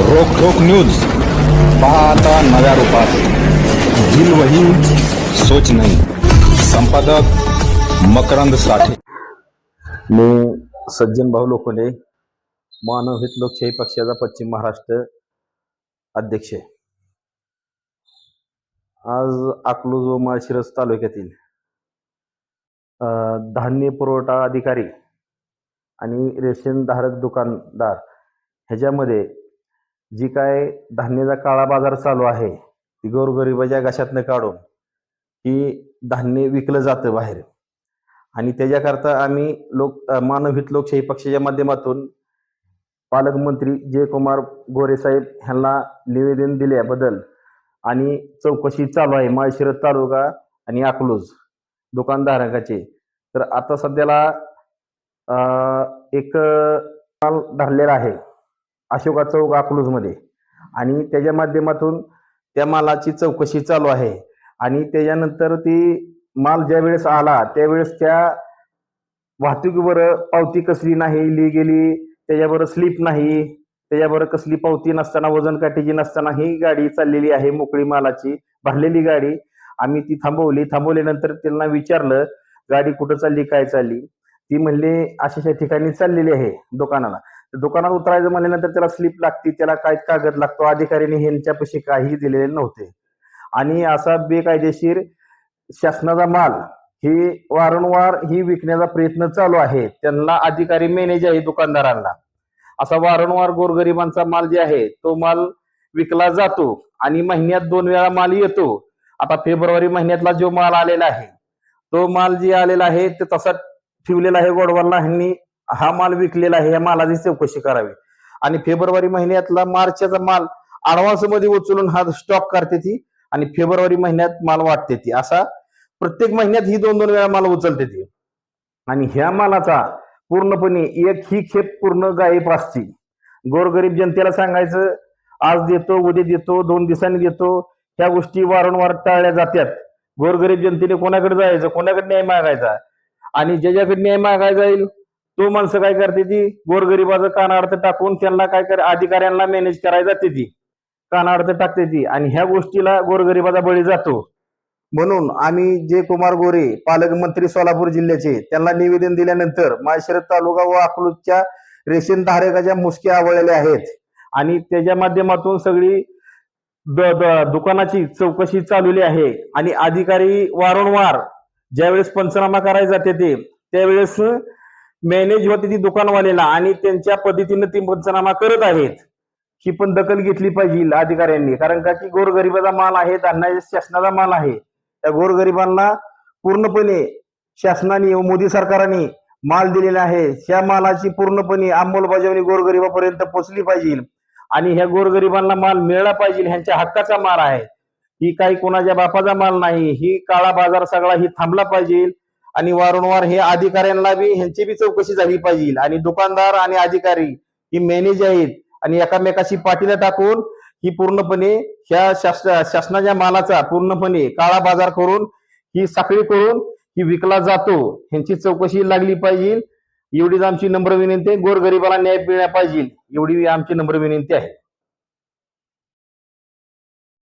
रोखोक news. पाहता नव्या रूपात. दिल वही सोच नाही. संपादक मकरंद साठे. मी सज्जन भाऊ लोखंडे मानवहित लोकशाही पक्षाचा पश्चिम महाराष्ट्र अध्यक्ष. आहे आज अकलूज व माळशिरस तालुक्यातील धान्य पुरवठा अधिकारी आणि रेशन धारक दुकानदार ह्याच्यामध्ये जी काय धान्याचा काळा बाजार चालू आहे ती गोरगरिबाच्या घशातनं काढून ही धान्य विकलं जातं बाहेर. आणि त्याच्याकरता आम्ही लोक मानवहित लोकशाही पक्षाच्या माध्यमातून पालकमंत्री जयकुमार गोरेसाहेब ह्यांना निवेदन दिल्याबद्दल आणि चौकशी चालू आहे माळशिरस तालुका आणि अकलूज दुकानधारकाचे. तर आता सध्याला एक माल धरलेला आहे. अशोका चौक अकलूजमध्ये. आणि त्याच्या माध्यमातून त्या मालाची चौकशी चालू आहे. आणि त्याच्यानंतर ती माल ज्या वेळेस आला त्यावेळेस त्या वाहतुकीवर पावती कसली नाही लिहिलेली त्याच्यावर स्लिप नाही त्याच्यावर कसली पावती नसताना वजन काठीची नसताना ही गाडी चाललेली आहे मोकळी मालाची भरलेली गाडी. आम्ही ती थांबवली. थांबवल्यानंतर त्यांना विचारलं गाडी कुठं चालली? काय चालली? ती म्हणली अशाशा ठिकाणी चाललेली आहे दुकानाला. दुकानात उतरायचं म्हणल्यानंतर त्याला स्लिप लागते त्याला काय कागद लागतो? अधिकाऱ्यांनी ह्यांच्यापाशी काही दिलेले नव्हते. आणि असा बेकायदेशीर शासनाचा माल ही वारंवार ही विकण्याचा प्रयत्न चालू आहे. त्यांना अधिकारी मॅनेज आहे दुकानदारांना. असा वारंवार गोरगरिबांचा माल जे आहे तो माल विकला जातो आणि महिन्यात दोन वेळा माल येतो. आता फेब्रुवारी महिन्यातला जो माल आलेला आहे तो माल जे आलेला आहे ते तसा ठेवलेला आहे गोडवाला ह्यांनी हा माल विकलेला आहे या मालाची चौकशी करावी. आणि फेब्रुवारी महिन्यातला मार्चचा माल अडवान्समध्ये उचलून हा स्टॉक करते ती आणि फेब्रुवारी महिन्यात माल वाटते ती. असा प्रत्येक महिन्यात ही दोन दोन वेळा माल उचलते ती. आणि ह्या मालाचा पूर्णपणे एक ही खेप पूर्ण गायब असते. गोरगरीब जनतेला सांगायचं आज देतो उद्या देतो दोन दिवसांनी देतो ह्या गोष्टी वारंवार टाळल्या जातात. गोरगरीब जनतेने कोणाकडे जायचं? कोणाकडे न्याय मागायचा? आणि ज्याच्याकडे न्याय मागायला जाईल तो माणसं काय करते ती? गोरगरिबाचं कानार्थ टाकून त्यांना काय कर अधिकाऱ्यांना मॅनेज करायला जाते ती. कानार्थ टाकते ती. आणि ह्या गोष्टीला गोरगरिबाचा बळी जातो. म्हणून आम्ही जे कुमार गोरे पालकमंत्री सोलापूर जिल्ह्याचे त्यांना निवेदन दिल्यानंतर माळशिरस तालुका व अकलूजच्या रेशन धारकाच्या मुसक्या आवळलेल्या आहेत. आणि त्याच्या माध्यमातून सगळी दुकानाची चौकशी चालवली आहे. आणि अधिकारी वारंवार ज्यावेळेस पंचनामा करायला जाते ते त्यावेळेस मॅनेज होते ती दुकानवालेला आणि त्यांच्या पद्धतीनं ती पंचनामा करत आहेत. ही पण दखल घेतली पाहिजे अधिकाऱ्यांनी. कारण का की गोरगरिबाचा माल आहे त्यांना शासनाचा माल आहे त्या गोरगरिबांना पूर्णपणे शासनाने मोदी सरकारने माल दिलेला आहे. त्या मालाची पूर्णपणे अंमलबजावणी गोरगरिबापर्यंत पोहोचली पाहिजे. आणि ह्या गोरगरिबांना माल मिळाला पाहिजे ह्यांच्या हक्काचा माल आहे. ही काही कोणाच्या बापाचा माल नाही. ही काळा बाजार सगळा ही थांबला पाहिजे. आणि वारंवार हे अधिकाऱ्यांना बी ह्यांची बी चौकशी झाली पाहिजे. आणि दुकानदार आणि अधिकारी ही मॅनेज आहेत. आणि एकामेकाशी पाठीला टाकून ही पूर्णपणे ह्या शास- शासनाच्या मालाचा पूर्णपणे काळा बाजार करून ही साखळी करून ही विकला जातो. ह्यांची चौकशी लागली पाहिजे. एवढीच आमची नम्र विनंती गोरगरिबाला न्याय मिळण्या पाहिजे. एवढी आमची नम्र विनंती आहे.